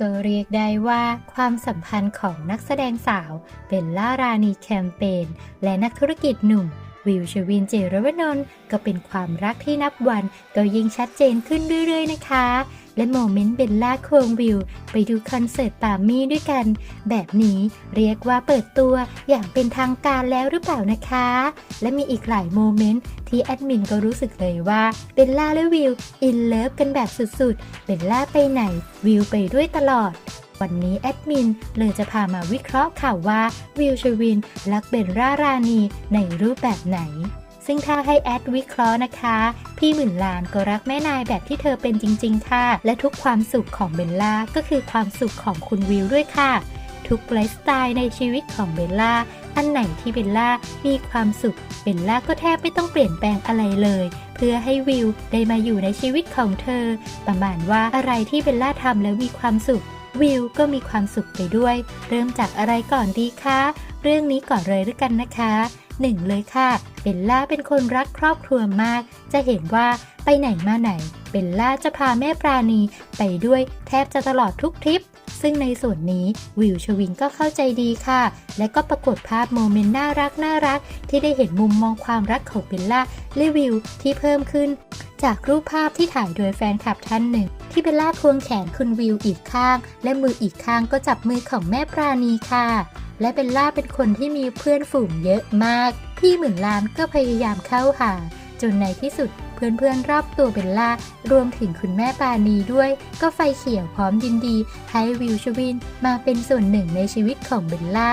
ก็เรียกได้ว่าความสัมพันธ์ของนักแสดงสาวเบลล่ารานีแคมเปญและนักธุรกิจหนุ่ม วิวชวินเจรวนนท์ก็เป็นความรักที่นับวันก็ยิ่งชัดเจนขึ้นเรื่อยๆนะคะ และโมเมนต์เบลล่าควงวิว ไปดูคอนเสิร์ตปามี่ด้วยกัน แบบนี้เรียกว่าเปิดตัวอย่างเป็นทางการแล้วหรือเปล่านะคะ และมีอีกหลายโมเมนต์ที่แอดมินก็รู้สึกเลยว่าเบลล่าและวิวอินเลิฟกันแบบสุดๆเบลล่าไปไหน วิวไปด้วยตลอดวันนี้แอดมินเลยจะพามาวิเคราะห์ข่าวว่าวิวชวินรักเบลล่ารานีในรูปแบบไหน ซึ่งถ้าให้แอดวิเคราะห์นะคะ พี่หมื่นลานก็รักแม่นายแบบที่เธอเป็นจริง ๆ ค่ะ และทุกความสุขของเบลล่าก็คือความสุขของคุณวิวด้วยค่ะ ทุกไลฟ์สไตล์ในชีวิตของเบลล่าอันไหนที่เบลล่ามีความสุขเบลล่าก็แทบไม่ต้องเปลี่ยนแปลงอะไรเลยเพื่อให้วิวได้มาอยู่ในชีวิตของเธอ ประมาณว่าอะไรที่เบลล่าทำแล้วมีความสุข วิวก็มีความสุขไปด้วย เริ่มจากอะไรก่อนดีคะ เรื่องนี้ก่อนเลยด้วยกันนะคะ หนึ่งเลยค่ะเบลล่าเป็นคนรักครอบครัวมาก จะเห็นว่าไปไหนมาไหนเบลล่าจะพาแม่ปราณีไปด้วยแทบจะตลอดทุกทริป ซึ่งในส่วนนี้วิวชวินก็เข้าใจดีค่ะ และก็ปรากฏภาพโมเมนต์น่ารักน่ารัก ที่ได้เห็นมุมมองความรักของเบลล่าและวิวที่เพิ่มขึ้น จากรูปภาพที่ถ่ายโดยแฟนคลับท่านหนึ่ง ที่เบลล่าควงแขนคุณวิวอีกข้าง และมืออีกข้างก็จับมือของแม่ปราณีค่ะและเบลล่าเป็นคนที่มีเพื่อนฝูงเยอะมาก พี่หมื่นล้านก็พยายามเข้าหา จนในที่สุด เพื่อนๆรอบตัวเบลล่ารวมถึงคุณแม่ปานีด้วย ก็ไฟเขียวพร้อมยินดี ให้วิวชวินมาเป็นส่วนหนึ่งในชีวิตของเบลล่า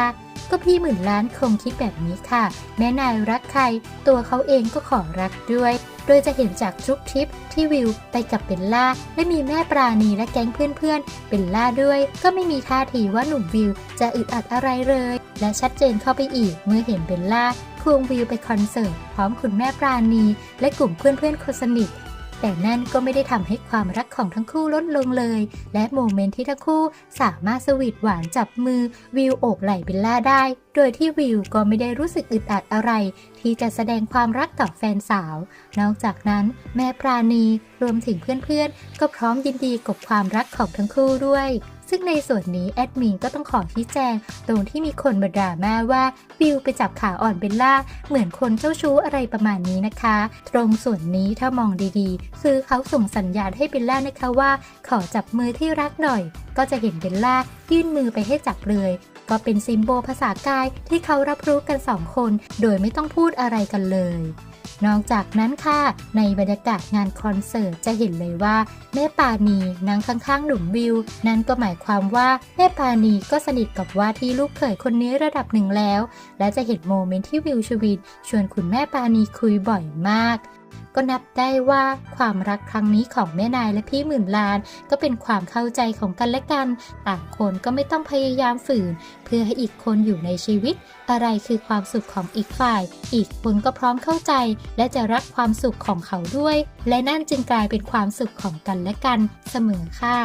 ก็พี่หมื่นล้านคงคิดแบบนี้ค่ะ แม่นายรักใคร ตัวเขาเองก็ขอรักด้วย โดยจะเห็นจากทุกทริปที่วิวไปกับเบลล่า และมีแม่ปราณีและแก๊งเพื่อนๆเบลล่าด้วย ก็ไม่มีท่าทีว่าหนุ่มวิวจะอึดอัดอะไรเลย และชัดเจนเข้าไปอีกเมื่อเห็นเบลล่า ควงวิวไปคอนเสิร์ตพร้อมคุณแม่ปราณี และกลุ่มเพื่อนๆคนสนิท แต่นั่นก็ไม่ได้ทำให้ความรักของทั้งคู่ลดลงเลย และโมเมนต์ที่ทั้งคู่สามารถสวีทหวานจับมือวิวโอบไหล่เบลล่าได้ โดยที่วิวก็ไม่ได้รู้สึกอึดอัดอะไร ที่จะแสดงความรักต่อแฟนสาว นอกจากนั้นแม่ปราณีรวมถึงเพื่อนๆก็พร้อมยินดีกับความรักของทั้งคู่ด้วย ซึ่งในส่วนนี้แอดมินก็ต้องขอชี้แจง ตรงที่มีคนมาด่าแม่ว่าวิวไปจับขาอ่อนเบลล่า เหมือนคนเจ้าชู้อะไรประมาณนี้นะคะ ตรงส่วนนี้ถ้ามองดีๆ คือเขาส่งสัญญาณให้เบลล่านะคะว่า ขอจับมือที่รักหน่อย ก็จะเห็นเบลล่ายื่นมือไปให้จับเลยก็เป็นซิมโบภาษากายที่เขารับรู้กันสองคน โดยไม่ต้องพูดอะไรกันเลย นอกจากนั้นค่ะ ในบรรยากาศงานคอนเสิร์ตจะเห็นเลยว่าแม่ปานีนั่งข้างๆหนุ่มวิว นั่นก็หมายความว่าแม่ปานีก็สนิทกับว่าที่ลูกเขยคนนี้ระดับหนึ่งแล้ว และจะเห็นโมเมนต์ที่วิวชวินชวนคุณแม่ปานีคุยบ่อยมาก ก็นับได้ว่าความรักครั้งนี้ของแม่นายและพี่หมื่นลาน ก็เป็นความเข้าใจของกันและกัน ต่างคนก็ไม่ต้องพยายามฝืน เพื่อให้อีกคนอยู่ในชีวิต อะไรคือความสุขของอีกฝ่าย อีกคนก็พร้อมเข้าใจ และจะรักความสุขของเขาด้วย และนั่นจึงกลายเป็นความสุขของกันและกันเสมอค่ะ